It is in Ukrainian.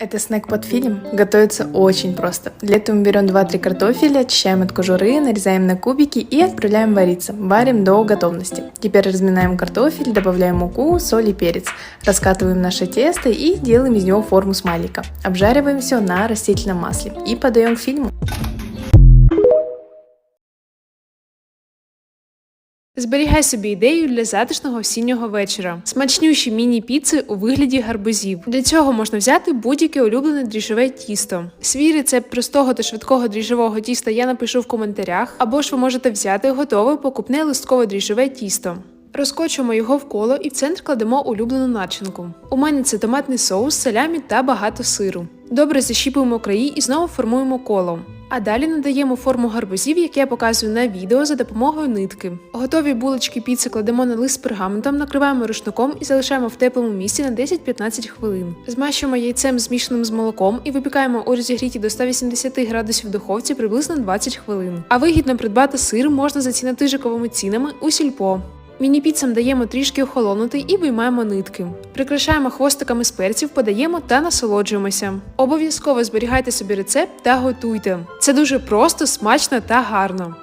Это снэк под фильм. Готовится очень просто. Для этого мы берем 2-3 картофеля, очищаем от кожуры, нарезаем на кубики и отправляем вариться. Варим до готовности. Теперь разминаем картофель, добавляем муку, соль и перец. Раскатываем наше тесто и делаем из него форму смайлика. Обжариваем все на растительном масле и подаем к фильму. Зберігай собі ідею для затишного осіннього вечора. Смачнющі міні-піци у вигляді гарбузів. Для цього можна взяти будь-яке улюблене дріжджове тісто. Свій рецепт простого та швидкого дріжджового тіста я напишу в коментарях, або ж ви можете взяти готове покупне листкове дріжджове тісто. Розкочуємо його в коло і в центр кладемо улюблену начинку. У мене це томатний соус, салямі та багато сиру. Добре защіпуємо краї і знову формуємо коло. А далі надаємо форму гарбузів, як я показую на відео за допомогою нитки. Готові булочки піци кладемо на лист пергаментом, накриваємо рушником і залишаємо в теплому місці на 10-15 хвилин. Змащуємо яйцем змішаним з молоком і випікаємо у розігріті до 180 градусів духовці приблизно 20 хвилин. А вигідно придбати сир можна за цінотижиковими цінами у сільпо. Міні-піцам даємо трішки охолонути і виймаємо нитки. Прикрашаємо хвостиками з перців, подаємо та насолоджуємося. Обов'язково зберігайте собі рецепт та готуйте. Це дуже просто, смачно та гарно.